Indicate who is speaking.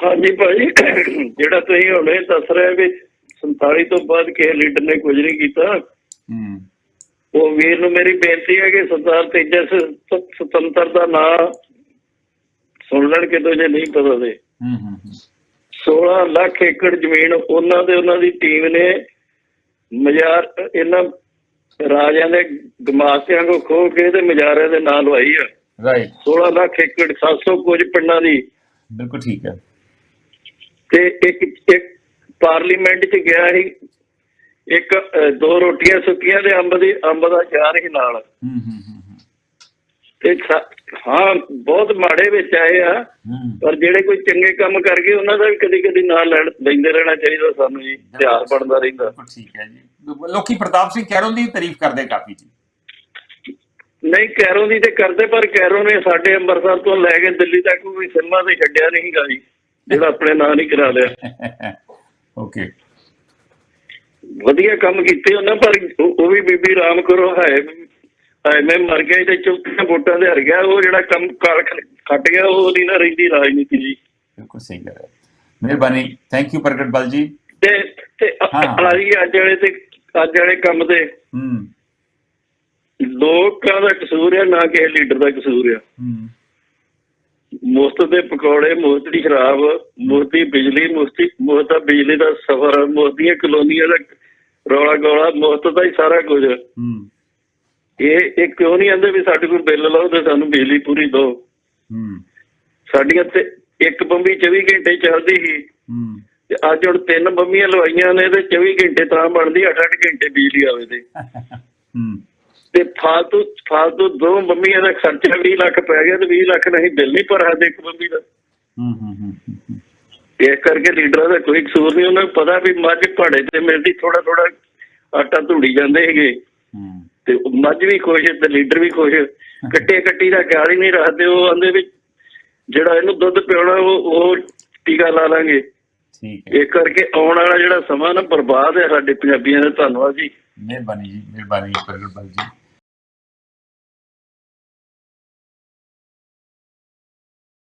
Speaker 1: ਹਾਂਜੀ ਭਾਈ ਜਿਹੜਾ ਤੁਸੀਂ ਹੁਣੇ ਦੱਸ ਰਹੇ ਵੀ 47 ਤੋਂ ਬਾਅਦ ਕਿਸੇ ਲੀਡਰ ਨੇ ਕੁਝ ਨਹੀਂ ਕੀਤਾ
Speaker 2: ਹੂੰ।
Speaker 1: ਉਹ ਵੀਰ ਨੂੰ ਮੇਰੀ ਬੇਨਤੀ ਹੈ ਕਿ ਸਰਦਾਰ ਤੇਜਸ ਸ- ਸੁਤੰਤਰ ਦਾ ਨਾਂ ਸੁਣ ਲੈਣ ਕਿਤੋਂ ਜੇ ਨਹੀਂ ਪਤਾ ਦੇ
Speaker 2: ਹੂੰ ਹੂੰ ਹੂੰ।
Speaker 1: 16 ਲੱਖ ਏਕੜ ਜ਼ਮੀਨ ਉਹਨਾਂ ਦੇ ਉਹਨਾਂ ਦੀ ਟੀਮ ਨੇ ਮਜ਼ਾਰ ਇਹਨਾਂ ਰਾਜਿਆਂ ਦੇ ਗਮਾਸਿਆਂ ਕੋ ਖੋ ਕੇ ਤੇ ਮਜ਼ਾਰਿਆਂ ਦੇ ਨਾਂ ਲਵਾਈ ਆ।
Speaker 2: ਰਾਈਟ
Speaker 1: 16 ਲੱਖ ਏਕੜ 700 ਕੁਝ ਪਿੰਡਾਂ ਦੀ
Speaker 2: ਬਿਲਕੁਲ ਠੀਕ ਹੈ।
Speaker 1: ਤੇ ਇੱਕ ਇੱਕ ਪਾਰਲੀਮੈਂਟ 'ਚ ਗਿਆ ਸੀ। ਇੱਕ ਦੋ ਰੋਟੀਆਂ ਸੁੱਕੀਆਂ ਤੇ ਅੰਬ ਦੀ ਅੰਬ ਦਾ ਚਾਰ ਨਾਲ।
Speaker 2: ਹੂੰ ਹੂੰ ਹੂੰ ਹੂੰ।
Speaker 1: ਤੇ ਹਾਂ ਬਹੁਤ ਮਾੜੇ ਵਿੱਚ ਆਏ ਆ। ਪਰ ਜਿਹੜੇ ਕੋਈ ਚੰਗੇ ਕੰਮ ਕਰ ਗਏ ਉਹਨਾਂ ਦਾ ਵੀ ਕਦੀ ਕਦੀ ਨਾਂ ਲੈਣ ਲੈਂਦੇ ਰਹਿਣਾ ਚਾਹੀਦਾ ਸਾਨੂੰ ਜੀ। ਇਤਿਹਾਸ ਬਣਦਾ ਰਹਿੰਦਾ।
Speaker 2: ਠੀਕ ਹੈ ਜੀ। ਲੋਕੀ ਪ੍ਰਤਾਪ ਸਿੰਘ ਕੈਰੋਂ ਦੀ ਤਾਰੀਫ ਕਰਦੇ ਕਾਫੀ ਜੀ।
Speaker 1: ਨਹੀਂ ਕੈਰੋਂ ਦੀ ਤੇ ਕਰਦੇ ਪਰ ਕੈਰੋਂ ਨੇ ਸਾਡੇ ਅੰਮ੍ਰਿਤਸਰ ਤੋਂ ਲੈ ਕੇ ਦਿੱਲੀ ਤੱਕ ਕੋਈ ਸਿੰਮਾ ਤੇ ਛੱਡਿਆ ਨਹੀਂ ਗਾ ਜੀ। ਜਿਹੜਾ ਆਪਣੇ ਨਾਂ ਨਹੀਂ ਕਰਾ ਲਿਆ।
Speaker 2: ਓਕੇ
Speaker 1: ਵਧੀਆ ਕੰਮ ਕੀਤੇ ਉਹਨਾਂ ਪਰ ਉਹ ਵੀ ਬੀਬੀ ਰਾਮ ਕਰੋ ਹੈ ਐਵੇਂ ਮਰ ਗਿਆ ਤੇ ਚੁੱਕੀਆਂ ਵੋਟਾਂ ਦੇ ਹਰ ਗਿਆ ਉਹ ਜਿਹੜਾ ਕੰਮ ਕਾਲ ਖੱਟ ਗਿਆ ਉਹ ਨਹੀਂ ਨਾ ਰਹਿੰਦੀ ਰਾਜਨੀਤੀ ਜੀ।
Speaker 2: ਬਿਲਕੁਲ ਸਹੀ ਗੱਲ ਹੈ। ਮਿਹਰਬਾਨੀ। ਥੈਂਕ ਯੂ ਪ੍ਰਗਟ ਬਲ ਜੀ।
Speaker 1: ਤੇ ਤੇ। ਆਲੀ ਅੱਜ ਵਾਲੇ ਤੇ ਅੱਜ ਵਾਲੇ ਕੰਮ ਦੇ
Speaker 2: ਹੂੰ।
Speaker 1: ਲੋਕਾਂ ਦਾ ਕਸੂਰ ਹੈ ਨਾ ਕਿਸੇ ਲੀਡਰ ਦਾ ਕਸੂਰ ਹੈ
Speaker 2: ਹੂੰ।
Speaker 1: ਮੁਫਤ ਦੇ ਪਕੌੜੇ ਮੁਫਤ ਦੀ ਸ਼ਰਾਬ ਮੁਫਤ ਬਿਜਲੀ ਮੁਫਤ ਮੁਫਤ ਬਿਜਲੀ ਦਾ ਸਫਰ ਮੁਫਤ ਦੀਆਂ ਕਲੋਨੀਆਂ ਦਾ ਰੌਲਾ ਗੋਲਾ ਮੁਫਤ ਦਾ ਹੀ ਸਾਰਾ ਕੁਝ।
Speaker 2: ਹੂੰ।
Speaker 1: ਇਹ ਇਹ ਕਿਉਂ ਨਹੀਂ ਆਂਦੇ ਵੀ ਸਾਡੇ ਕੋਲ ਬਿੱਲ ਲਾਓ ਤੇ ਸਾਨੂੰ ਬਿਜਲੀ ਪੂਰੀ ਦਿਓ?
Speaker 2: ਹੂੰ।
Speaker 1: ਸਾਡੀਆਂ ਤੇ ਇੱਕ ਬੰਬੀ 24 ਘੰਟੇ ਚੱਲਦੀ ਸੀ।
Speaker 2: ਹੂੰ।
Speaker 1: ਤੇ ਅੱਜ ਹੁਣ ਤਿੰਨ ਬੰਬੀਆਂ ਲਵਾਈਆਂ ਨੇ ਤੇ 24 ਘੰਟੇ ਤਾਂ ਬਣਦੀ 8-8 ਘੰਟੇ ਬਿਜਲੀ ਆਵੇ ਤੇ।
Speaker 2: ਹੂੰ।
Speaker 1: ਤੇ ਫਾਲਤੂ ਫਾਲਤੂ ਦੋ ਬੰਬੀਆਂ ਦਾ ਖਰਚਾ 20 ਲੱਖ ਪੈ ਗਿਆ ਤੇ 20 ਲੱਖ ਨਹੀਂ ਬਿੱਲ ਨਹੀਂ ਭਰ ਸਕਦੇ ਇੱਕ ਬੰਬੀ ਦਾ।
Speaker 2: ਹੂੰ ਹੂੰ ਹੂੰ ਹੂੰ
Speaker 1: ਇਸ ਕਰਕੇ ਲੀਡਰਾਂ ਦਾ ਕੋਈ ਕਸੂਰ ਨਹੀਂ ਉਹਨਾਂ ਨੂੰ ਪਤਾ ਵੀ ਮੱਝ ਭਾੜੇ ਤੇ ਮਿਲਦੀ ਥੋੜਾ ਥੋੜਾ ਆਟਾ ਧੂੜੀ ਜਾਂਦੇ ਹੈਗੇ ਤੇ ਮੱਝ ਵੀ ਖੁਸ਼ ਤੇ ਲੀਡਰ ਵੀ ਖੁਸ਼। ਕੱਟੇ ਕੱਟੀ ਦਾ ਖਿਆਲ ਹੀ ਨਹੀਂ ਰੱਖਦੇ ਉਹ ਆਂਦੇ ਵੀ ਜਿਹੜਾ ਇਹਨੂੰ ਦੁੱਧ ਪਿਆਉਣਾ ਉਹ ਉਹ ਟੀਕਾ ਲਾ ਲਾਂਗੇ।
Speaker 2: ਠੀਕ ਹੈ।
Speaker 1: ਇਸ ਕਰਕੇ ਆਉਣ ਵਾਲਾ ਜਿਹੜਾ ਸਮਾਂ ਨਾ ਬਰਬਾਦ ਹੈ ਸਾਡੇ ਪੰਜਾਬੀਆਂ ਦਾ। ਧੰਨਵਾਦ ਜੀ।
Speaker 2: ਮਿਹਰਬਾਨੀ ਜੀ ਮਿਹਰਬਾਨੀ ਪ੍ਰਗਟ ਜੀ।